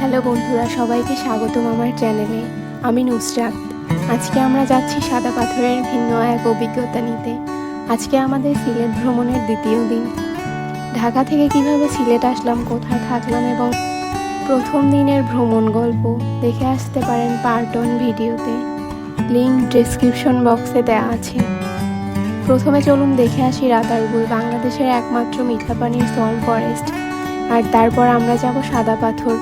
Hello বন্ধুরা, সবাইকে স্বাগতম আমার চ্যানেলে। আমি নুসরাত। আজকে আমরা যাচ্ছি সাদা পাথরের ভিন্ন এক অভিজ্ঞতা নিতে। আজকে আমাদের সিলেট ভ্রমণের দ্বিতীয় দিন। ঢাকা থেকে কীভাবে সিলেট আসলাম, কোথায় থাকলাম এবং প্রথম দিনের ভ্রমণ গল্প দেখে আসতে পারেন পার্ট পার্টন ভিডিওতে। লিঙ্ক ডিসক্রিপশন বক্সে দেওয়া আছে। প্রথমে চলুন দেখে আসি রাতারগুল, বাংলাদেশের একমাত্র মিঠা পানির সোয়াম ফরেস্ট। আর তারপর আমরা যাব সাদা পাথর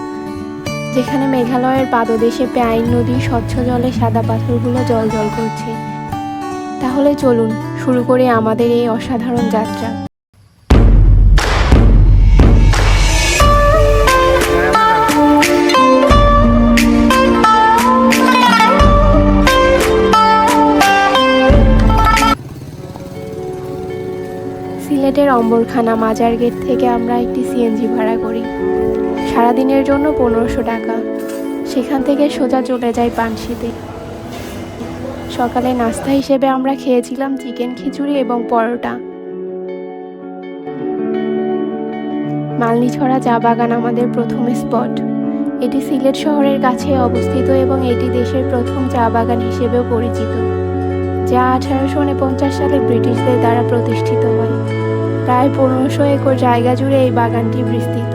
যেখানে মেঘালয়ের পাদদেশে প্যাইন নদী, স্বচ্ছ জলে সাদা পাথরগুলো জল জল করছে। তাহলে চলুন, শুরু করি আমাদের এই অসাধারণ যাত্রা। সিলেটের অম্বরখানা মাজার গেট থেকে আমরা একটি সিএনজি ভাড়া করি। সারাদিনের জন্য পনেরোশো টাকা। সেখান থেকে সোজা চলে যাই পানশিতে সকালে নাস্তা হিসেবে আমরা খেয়েছিলাম চিকেন খিচুড়ি এবং পরোটা। মালনিছড়া চা বাগান আমাদের প্রথম স্পট। এটি সিলেট শহরের কাছে অবস্থিত এবং এটি দেশের প্রথম চা বাগান হিসেবেও পরিচিত, যা আঠারোশো উনপঞ্চাশ সালে ব্রিটিশদের দ্বারা প্রতিষ্ঠিত হয়। প্রায় পনেরোশো একর জায়গা জুড়ে এই বাগানটি বিস্তৃত।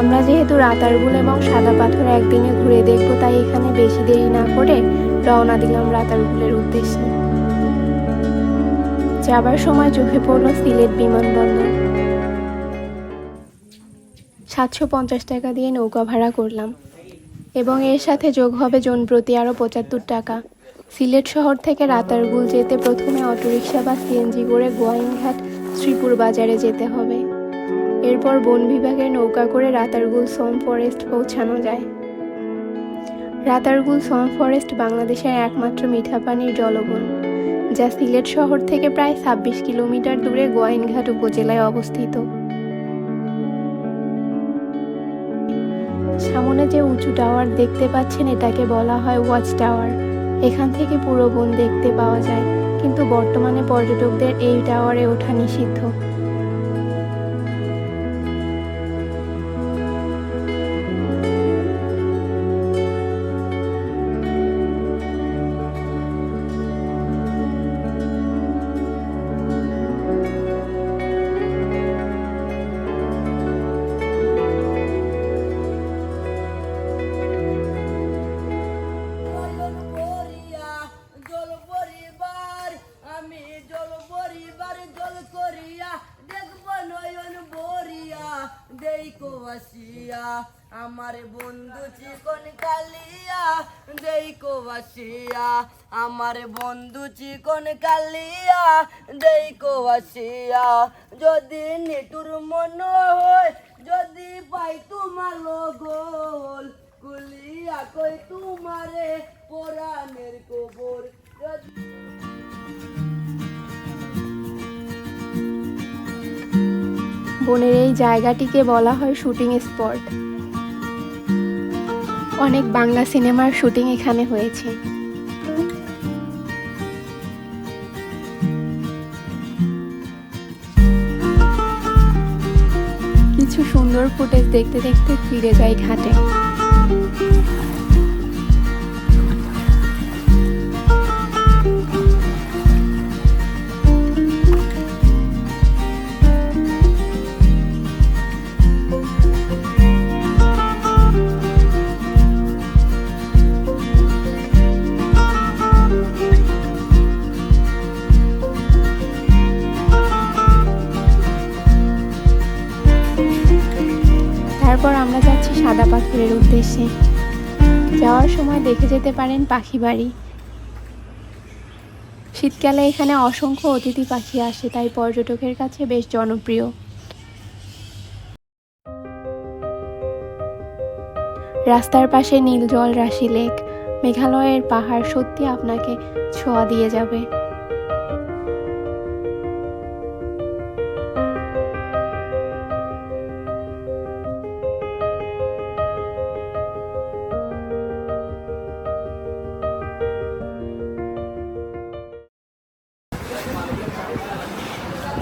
আমরা যেহেতু রাতারগুল এবং সাদা পাথর একদিনে ঘুরে দেখব, তাই এখানে বেশি দেরি না করে রওনা দিলাম রাতারগুলের উদ্দেশ্যে। যাবার সময় চোখে পড়ল সিলেট বিমানবন্দর। সাতশো পঞ্চাশ টাকা দিয়ে নৌকা ভাড়া করলাম এবং এর সাথে যোগ হবে জন প্রতি আরও পঁচাত্তর টাকা। সিলেট শহর থেকে রাতারগুল যেতে প্রথমে অটোরিকশা বা সিএনজি করে গোয়াইনঘাট শ্রীপুর বাজারে যেতে হবে। এরপর বন বিভাগের নৌকা করে রাতারগুল সোম ফরেস্ট পৌঁছানো যায়। রাতারগুল সোম ফরেস্ট বাংলাদেশের একমাত্র মিঠা পানির জলবন, যা সিলেট শহর থেকে প্রায় ছাব্বিশ কিলোমিটার দূরে গোয়াইনঘাট উপজেলায় অবস্থিত। সামনে যে উঁচু টাওয়ার দেখতে পাচ্ছেন, এটাকে বলা হয় ওয়াচ টাওয়ার। এখান থেকে পুরো বন দেখতে পাওয়া যায় কিন্তু বর্তমানে পর্যটকদের এই টাওয়ারে ওঠা নিষিদ্ধ। আসিয়া আমার বন্ধু চিকন কালিয়া দেখো আসিয়া আমার বন্ধু চিকন কালিয়া দেখো আসিয়া যদি নেটুর মন হয়, যদি পাই তোমার গোল কুলিয়া কই তোমারে কোরআনের কবর বনের এই জায়গাটিকে বলা হয় শুটিং স্পট। অনেক বাংলা সিনেমার শুটিং এখানে হয়েছে। কিছু সুন্দর ফুটেজ দেখতে দেখতে ফিরে যায় ঘাটে। তারপর আমরা যাচ্ছি সাদা পাথরের উদ্দেশ্যে। যাওয়ার সময় দেখে যেতে পারেন পাখি বাড়ি। শীতকালে এখানে অসংখ্য অতিথি পাখি আসে, তাই পর্যটকের কাছে বেশ জনপ্রিয়। রাস্তার পাশে নীল জল রাশি লেক। মেঘালয়ের পাহাড় সত্যি আপনাকে ছোঁয়া দিয়ে যাবে।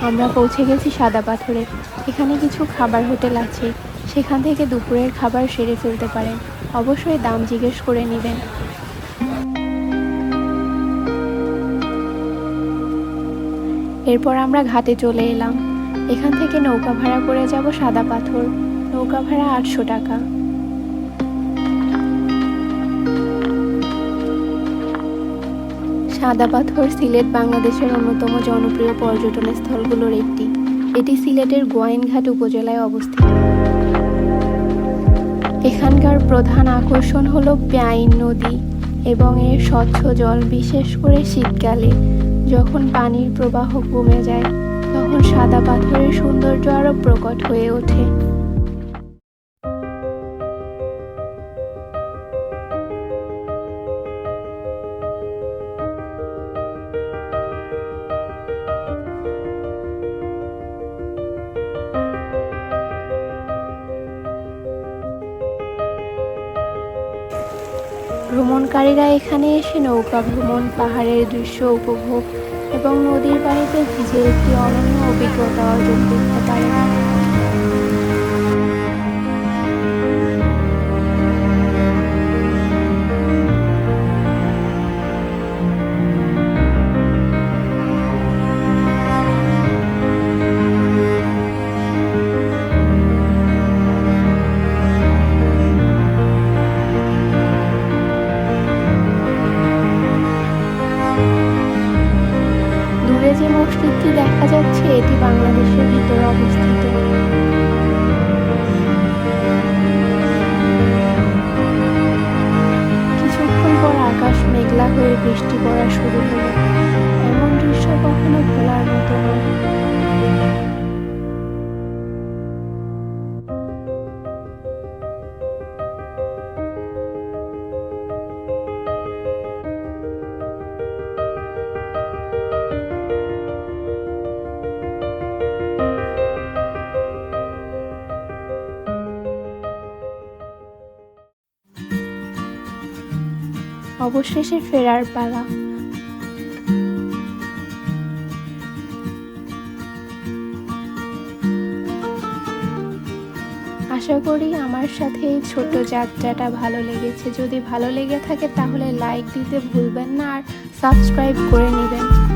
আমরা পৌঁছে গেছি সাদা পাথরে। এখানে কিছু খাবার হোটেল আছে। সেখান থেকে দুপুরের খাবার সেরে ফেলতে পারেন। অবশ্যই দাম জিজ্ঞেস করে নেবেন। এরপর আমরা ঘাটে চলে এলাম। এখান থেকে নৌকা ভাড়া করে যাব সাদা পাথর। নৌকা ভাড়া আটশো টাকা। সাদা পাথর সিলেট বাংলাদেশের অন্যতম জনপ্রিয় পর্যটন স্থলগুলোর একটি। এটি সিলেটের গোয়াইনঘাট উপজেলায় অবস্থিত। এখানকার প্রধান আকর্ষণ হল প্যাইন নদী এবং এর স্বচ্ছ জল, বিশেষ করে শীতকালে। যখন পানির প্রবাহ কমে যায়, তখন সাদা পাথরের সৌন্দর্য আরও প্রকট হয়ে ওঠে। ভ্রমণকারীরা এখানে এসে নৌকা ভ্রমণ, পাহাড়ের দৃশ্য উপভোগ এবং নদীর বাড়িতে ভিজে একটি অনন্য অভিজ্ঞতা অর্জন করতে পারে। যাচ্ছে এটি বাংলাদেশের ভিতরে অবস্থিত। অবশেষে ফেরার পালা। আশা করি আমার সাথে এই ছোট যাত্রাটা ভালো লেগেছে। যদি ভালো লেগে থাকে তাহলে লাইক দিতে ভুলবেন না আর সাবস্ক্রাইব করে নেবেন।